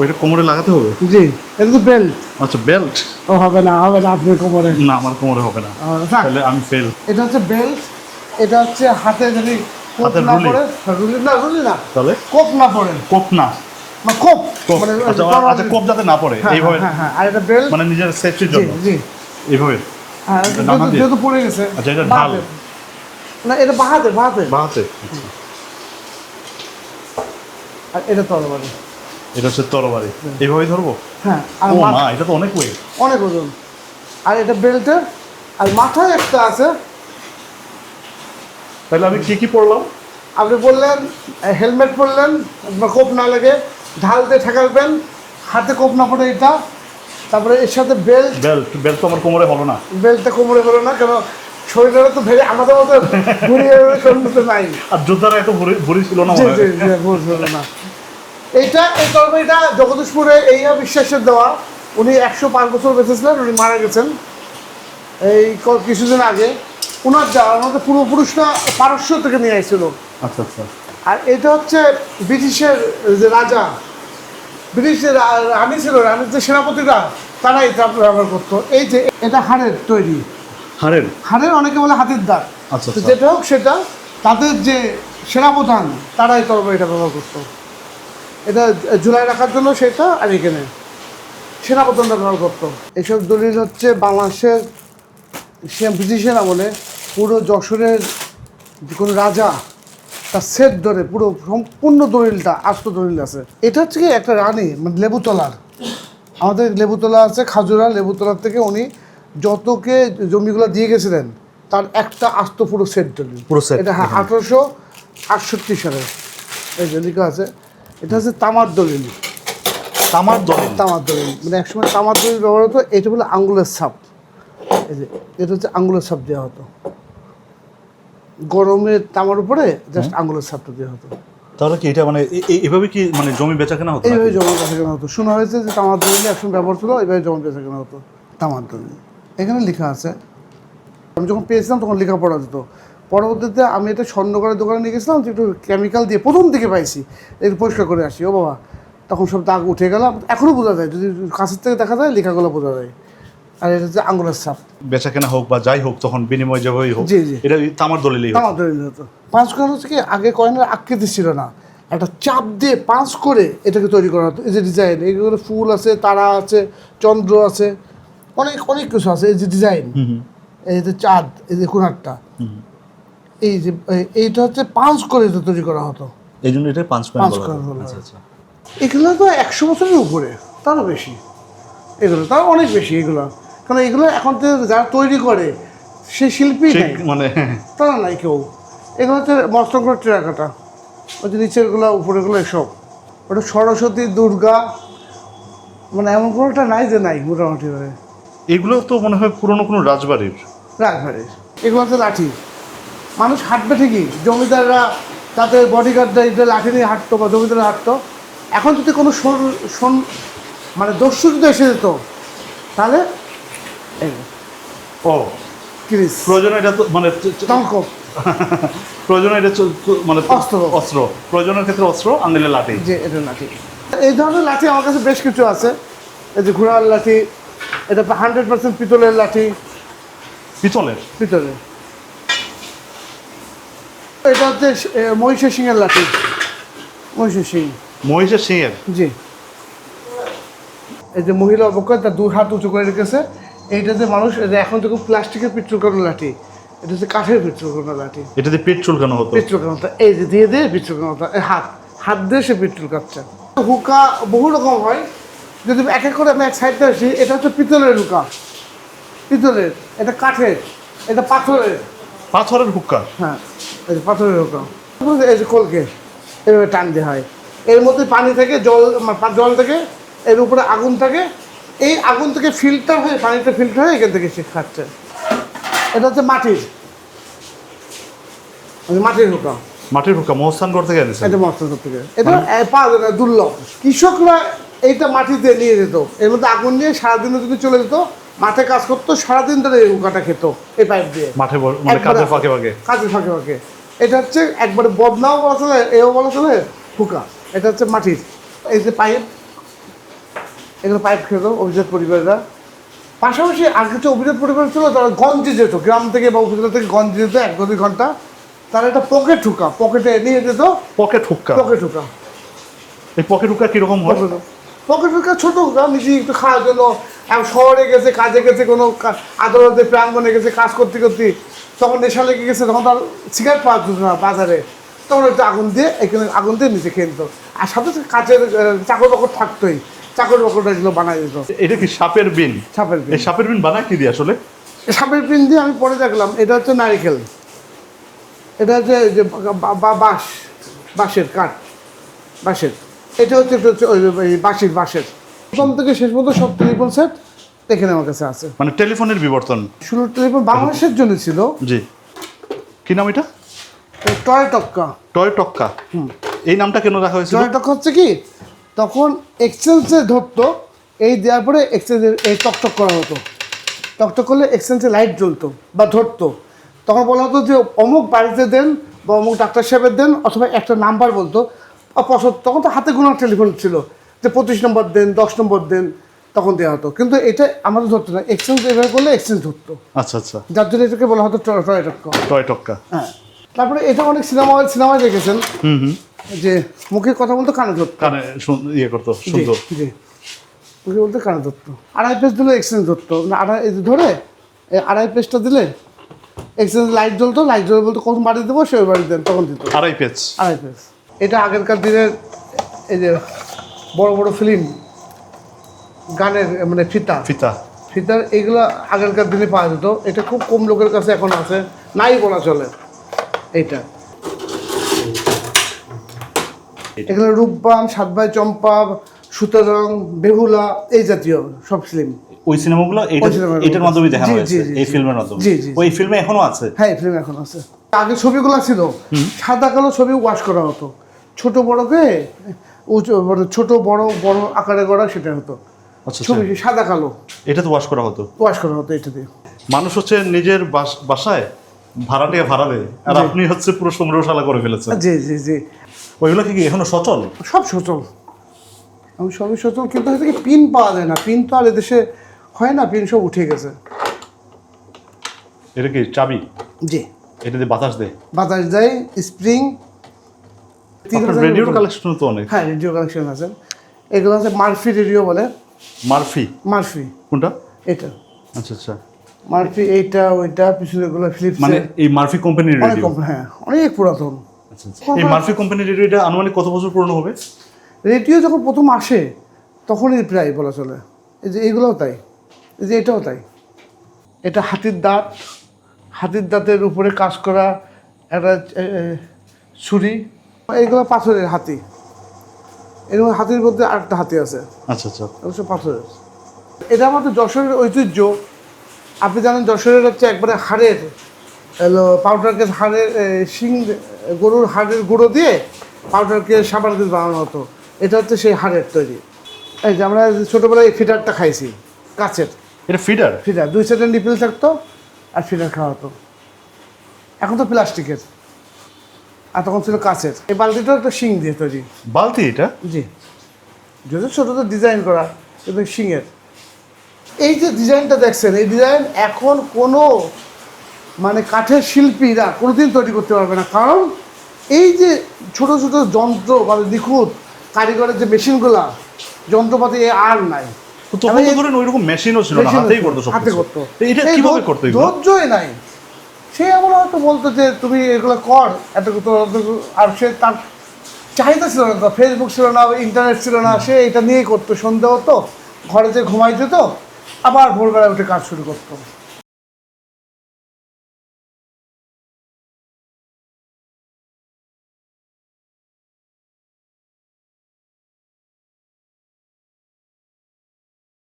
ওইটা কোমরে লাগাতে হবে? জি এটা তো বেল্ট আচ্ছা বেল্ট ও হবে না হবে না আপনার কোমরে। না আমার কোমরে হবে না। তাহলে আমি ফেল এটা হচ্ছে বেল্ট এটা হচ্ছে হাতে যদি হাতের না রুলি? রুলি না রুলি না তাহলে? কোপ না পড়ে। কোপ না। মানে কোপ। মানে আচ্ছা আচ্ছা কোপ যাতে না পড়ে হ্যাঁ, এইভাবে। হ্যাঁ হ্যাঁ আর এটা বেল্ট মানে নিজের সেফটির জন্য। জি। এইভাবে। হ্যাঁ যেহেতু- পড়ে গেছে আচ্ছা, এটা ঢাল। না এটা বাহাতে বাহাতে। বাহাতে আর এটা তরবারি। এটা হচ্ছে তরবারি। এইভাবেই ধরবো? হ্যাঁ আর না এটা তো অনেক ওয়েট অনেক ওজন। আর এটা আর মাথায় একটা আছে। তাহলে আমি কি কি পড়লাম আপনি বললেন হেলমেট পরলেন কোপ না লাগে ঢাল দিয়ে ঠেকাবেন হাতে কোপ না পড়ে এটা। তারপরে এর সাথে বেল্ট বেল্ট বেল্ট তো আমার কোমরে হলো না। বেল্টটা কোমরে হলো না কেন শরীরের তো ভেবে আমাদের মতো ঘুরিয়ে নাই। আর যোদ্ধারা এত ভরি ছিল না হয়। জি বুঝলো না। এইটা এই তরবারিটা জগদীশপুরে এই বিশ্বাসের দেওয়া। উনি একশো পাঁচ বছর বেঁচেছিলেন উনি মারা গেছেন। এই কিছুদিন আগে। ওনার যাওয়া আমাদের পূর্বপুরুষরা পারস্য থেকে নিয়ে আসছিল আচ্ছা আচ্ছা। আর এটা হচ্ছে ব্রিটিশের যে রাজা ব্রিটিশের রানী ছিল রানীর যে সেনাপতিরা তারা এটা ব্যবহার করতো। এই যে এটা হাড়ের তৈরি। হারের হাড়ের অনেকে বলে হাতের দাগ। আচ্ছা, আচ্ছা। যেটা হোক সেটা তাদের যে সেনাপ্রধান তারা এই এটা ব্যবহার করতো। এটা ঝুলাই রাখার জন্য সেটা আর এখানে সেনাপ্রধানরা ব্যবহার করতো এইসব দলিল হচ্ছে বাংলাদেশের সে ব্রিটিশের আমলে পুরো যশোরের যে কোনো রাজা তার সেট ধরে পুরো সম্পূর্ণ দলিলটা আস্ত দলিল আছে। এটা হচ্ছে কি একটা রানী মানে লেবুতলার। আমাদের লেবুতলা আছে খাজুরা লেবুতলার থেকে উনি যতকে জমিগুলো দিয়ে গেছিলেন তার একটা আস্ত পুরো সেট দলিল। পুরো set, এটা হ্যাঁ আঠারোশো আটষট্টি সালে এই যে আছে। এটা হচ্ছে তামার দলিল। তামার দলিল। তামার দলিল। মানে একসময় তামার দলিল ব্যবহার হতো এটা বলে আঙ্গুলের ছাপ। এই যে এটা হচ্ছে আঙ্গুলের ছাপ দেওয়া হতো। গরমে তামার উপরে জাস্ট আঙ্গুলের ছাপটা দেওয়া হতো। তাহলে কি এটা মানে এভাবে কি মানে জমি বেচা কেনা হতো এইভাবে? জমা বেচা কেনা হতো। শোনা হয়েছে যে তামার দলিল একসময় ব্যবহার ছিল এইভাবে জমা বেচা কেনা হতো। তামার দলিল। এখানে লেখা আছে আমি যখন পেয়েছিলাম তখন লেখাপড়া যেত পরবর্তীতে আমি এটা স্বর্ণকারের দোকানে নিয়ে গেছিলাম একটু কেমিক্যাল দিয়ে প্রথম দিকে পাইছি। একটু পরিষ্কার করে আসি ও বাবা। তখন সব দাগ উঠে গেলাম এখনও বোঝা যায় যদি কাছের থেকে দেখা যায় লেখাগুলো বোঝা যায়। আর এটা হচ্ছে আঙ্গুলের ছাপ। বেচা কেনা হোক বা যাই হোক তখন বিনিময় যেভাবেই হোক জি, জি। এটা তামার দলিলই হতো। তামার দলিল হতো। পাঁচ কয়েন হচ্ছে কি আগে কয়েনের আকৃতি ছিল না। একটা চাপ দিয়ে পাঁচ করে এটাকে তৈরি করা হতো। এই যে ডিজাইন এগুলো ফুল আছে তারা আছে চন্দ্র আছে অনেক অনেক কিছু আছে। এই যে ডিজাইন। এই যে চাঁদ এই যে কোনারটা। এই যে এই- এইটা হচ্ছে পাঁচ করে এটা তৈরি করা হতো। এই জন্য এটা পাঁচ পাঁচ কয়েন আচ্ছা আচ্ছা। এগুলো তো একশো বছরের উপরে তারও বেশি। এগুলো তার অনেক বেশি এগুলো। কারণ এগুলো এখন তো যারা তৈরি করে সে শিল্পী মানে তারা নাই কেউ। এগুলো হচ্ছে মস্তকর টেরাকাটা ওই যে নিচেরগুলো উপরেগুলো এসব। ওটা সরস্বতী দুর্গা মানে এমন কোনোটা নাই যে নাই মোটামুটি ভাবে। এগুলো তো মনে হয় পুরনো কোনো রাজবাড়ির। রাজবাড়ির। এগুলো হচ্ছে লাঠি। মানুষ হাঁটবে ঠিকই জমিদাররা তাদের বডিগার্ডরা এটা লাঠি নিয়ে হাঁটতো বা জমিদাররা হাঁটতো। এখন যদি কোনো সোন- সোন মানে দস্যু যদি এসে যেত তাহলে ও। ক্রিস। প্রয়োজনে এটা তো মানে টঙ্ক প্রয়োজনে এটা মানে অস্ত্র। অস্ত্র। প্রয়োজনের ক্ষেত্রে অস্ত্র আঙ্গেলে লাঠি। যে এটা লাঠি। এই ধরনের লাঠি আমার কাছে বেশ কিছু আছে। এই যে ঘোড়ার লাঠি এটা হান্ড্রেড পার্সেন্ট পিতলের লাঠি। পিতলের? পিতলের। এটা হচ্ছে মহিষের সিংয়ের লাঠি। মহিষের সিং মহিষের সিংয়ের জি। এই যে মহিলা অবক্ষয় তার দু হাত উঁচু করে রেখেছে। এইটাতে মানুষ এখন তো প্লাস্টিকের পেট্রোল কানো লাঠি। এটা হচ্ছে কাঠের পেট্রোল কানো লাঠি এটাতে পেট চুলকানো হতো? পেট্রোল কামাতা এই যে দিয়ে দিয়ে কামাতা এই হাত। হাত দিয়ে সে পেট্রোল কাটছে। হুকা বহু রকম হয়। যদি এক এক করে আমি এক সাইডে আসি এটা হচ্ছে পিতলের হুকা। পিতলের এটা কাঠের এটা পাথরের। পাথরের হুক্কা হ্যাঁ। এই যে পাথরের হুকা এই যে কলকে এভাবে হয়। এর মধ্যে পানি থেকে জল মানে জল থেকে এর উপরে আগুন থাকে। এই আগুন থেকে ফিল্টার হয়ে পানিটা ফিল্টার হয়ে এখান থেকে সে খাচ্ছে। এটা হচ্ছে মাটির। মাটির হুকা মাটির মহস্থানগড় থেকে এনেছে এটা মস্ত থেকে। এটা এ, পাওয়া যায় না দুর্লভ। কৃষকরা এইটা মাটিতে নিয়ে যেত। এর মধ্যে আগুন নিয়ে সারাদিনে যদি চলে যেত মাঠে কাজ করতো সারাদিন ধরে এই হুকাটা খেত এই পাইপ দিয়ে। মাঠে মানে কাজের ফাঁকে ফাঁকে। কাজের ফাঁকে ফাঁকে। এটা হচ্ছে একবারে বদনাও বলা চলে এও বলা চলে হুকা এটা হচ্ছে মাটির। এই যে পাইপ এগুলো পাইপ খেত অভিজাত পরিবাররা। পাশাপাশি আগে যে অভিজাত পরিবার ছিল তারা গঞ্জে যেত গ্রাম থেকে বা উপজেলা থেকে গঞ্জে যেত এক দুই ঘণ্টা। তারা একটা পকেট ঠুকা পকেটে নিয়ে যেত। পকেট হুক্কা পকেট ঠুকা এই পকেট হুক্কা কীরকম হয়? পকেট ঠুকা ছোট হুকা নিজে একটু খাওয়ার জন্য। শহরে গেছে কাজে গেছে কোনো আদালতে প্রাঙ্গনে গেছে কাজ করতে করতে তখন নেশা লেগে গেছে তখন তার সিগারেট পাওয়া যেত না বাজারে। তখন একটু আগুন দিয়ে এখানে আগুন দিয়ে নিচে খেয়ে নিত। আর সাথে কাচের চাকর বাকর থাকতোই। চাকর বাকরটা এগুলো বানাই দিত। এটা কি সাপের বিন? সাপের এই সাপের বিন বানায় কি দিয়ে আসলে? সাপের বিন দিয়ে আমি পরে দেখলাম এটা হচ্ছে নারিকেল। এটা হচ্ছে যে বাঁশ বাঁশের কাঠ বাঁশের। এটা হচ্ছে বাঁশের বাঁশের। প্রথম থেকে শেষ পর্যন্ত সব টেলিফোন সেট এখানে আমার কাছে আছে। মানে টেলিফোনের বিবর্তন। শুরু টেলিফোন বাংলাদেশের জন্য ছিল। জি। কি নাম এটা? টয় টক্কা। টয় টক্কা। এই নামটা কেন রাখা হয়েছিল? টয় টক্কা হচ্ছে কি? তখন এক্সচেঞ্জে ধরতো এই দেওয়ার পরে এক্সচেঞ্জের এই টকটক করা হতো। টকটক করলে এক্সচেঞ্জে লাইট জ্বলতো বা ধরতো। তখন বলা হতো যে অমুক বাড়িতে দেন বা অমুক ডাক্তার সাহেবের দেন অথবা একটা নাম্বার বলতো। আর তখন তো হাতে গোনা টেলিফোন ছিল যে পঁচিশ নম্বর দেন দশ নম্বর দেন। তখন দেওয়া হতো। কিন্তু এটা আমাদের ধরতো না। এক্সচেঞ্জ এভাবে করলে এক্সচেঞ্জ ধরতো। আচ্ছা আচ্ছা। যার জন্য এটাকে বলা হতো টয় টক্কা। টয় টক্কা। হ্যাঁ। তারপরে এটা অনেক সিনেমা সিনেমায় দেখেছেন। হুম হুম। যে মুখে কথা বলতো কানে ধরতো। কানে ইয়ে করতো শুনতো জি। মুখে বলতে কানে ধরতো। আড়াই পেজ দিলে এক্সচেঞ্জ ধরতো। না আড়াই ধরে আড়াই পেজটা দিলে এক্সচেঞ্জ লাইট জ্বলতো লাইট জ্বলে বলতো কোন বাড়ি দেবো? সেই বাড়ি দেন তখন দিত। আড়াই পেজ। আড়াই পেজ। এটা আগেরকার দিনের এই যে বড় বড় ফিল্ম গানের মানে ফিতা। ফিতা। ফিতার এইগুলো আগেরকার দিনে পাওয়া যেত। এটা খুব কম লোকের কাছে এখন আছে। নাই বলা চলে। এইটা। এগুলো রূপবান সাতবাই চম্পা সুতরং বেহুলা এই জাতীয় সব ফিল্ম ওই সিনেমাগুলো। এটার মাধ্যমে দেখানো জি, হয়েছে। এই ফিল্মের মাধ্যমে। ওই ফিল্মে এখনও আছে? হ্যাঁ ফিল্ম এখন আছে। আগে ছবিগুলো ছিল। সাদা কালো ছবি ওয়াশ করা হতো। ছোট বড়কে মানে ছোট বড় বড় আকারে গড়া সেটা হতো। আচ্ছা ছবি আচ্ছা। সাদা কালো। এটা তো ওয়াশ করা হতো? ওয়াশ করা হতো এটা দিয়ে মানুষ হচ্ছে নিজের বাস- বাসায় ভাড়াটিয়া ভাড়া দেয় আর আপনি হচ্ছে পুরো সংগ্রহশালা করে ফেলেছেন। জি জি জি। ওইগুলো কি এখনও সচল? সব সচল। আমি সবই সচল কিন্তু হয়তো কি পিন পাওয়া যায় না। পিন তো আর এদেশে হয় না পিন সব উঠে গেছে। এটা কি চাবি? জি। এটা দিয়ে বাতাস দেয়? বাতাস দেয় স্প্রিং রেডিওর কালেকশন তো অনেক। হ্যাঁ রেডিও কালেকশন আছে। এগুলো আছে মার্ফি রেডিও বলে। মারফি? মারফি। কোনটা? এটা। আচ্ছা আচ্ছা। মারফি এইটা ওইটা পিছনে এগুলো ফিলিপস মানে এই মারফি কোম্পানির রেডিও হ্যাঁ অনেক পুরাতন। আচ্ছা আচ্ছা। এই মারফি কোম্পানির রেডিওটা আনুমানিক কত বছর পুরনো হবে? রেডিও যখন প্রথম আসে তখনই প্রায় বলা চলে। এই যে এইগুলোও তাই। এই যে এটাও তাই। এটা হাতির দাঁত। হাতির দাঁতের উপরে কাজ করা একটা ছুরি। এইগুলো পাথরের হাতি। এরকম হাতির মধ্যে আরেকটা হাতি আছে। আচ্ছা আচ্ছা। অবশ্য পাথরের। এটা আমাদের যশোরের ঐতিহ্য। আপনি জানেন যশোরের হচ্ছে একবারে হাড়ের হলো পাউডার কেস হাড়ের শিং গরুর হাড়ের গুঁড়ো দিয়ে পাউডার কেস সাবান কেস বানানো হতো। এটা হচ্ছে সেই হাড়ের তৈরি। এই যে আমরা ছোটোবেলায় এই ফিটারটা খাইছি কাচের। এটা ফিডার? ফিটার দুই সাইডের নিপিল থাকতো আর ফিডার খাওয়া হতো। এখন তো প্লাস্টিকের। আর তখন ছিল কাচের। এই বালতিটাও একটা শিং দিয়ে তৈরি। বালতি এটা? জি। যদি ছোটোতে ডিজাইন করা কিন্তু শিঙের। এই যে ডিজাইনটা দেখছেন এই ডিজাইন এখন কোনো মানে কাঠের শিল্পীরা কোনোদিন তৈরি করতে পারবে না। কারণ এই যে ছোট ছোট যন্ত্র বা নিখুঁত কারিগরের যে মেশিনগুলা যন্ত্রপাতি আর নাই। তো তখন তো ধরেন ওইরকম মেশিনও ছিল না হাতেই করতো হাতে করতো। তো এটা কীভাবে করতো ধৈর্যই নাই। সে এমন হয়তো বলতো যে তুমি এগুলো কর এত আর সে তার চাহিদা ছিল না ফেসবুক ছিল না ইন্টারনেট ছিল না, সে এটা নিয়েই করতো সন্ধে হতো, ঘরে যে ঘুমাই যেত আবার ভোরবেলা উঠে কাজ শুরু করতো।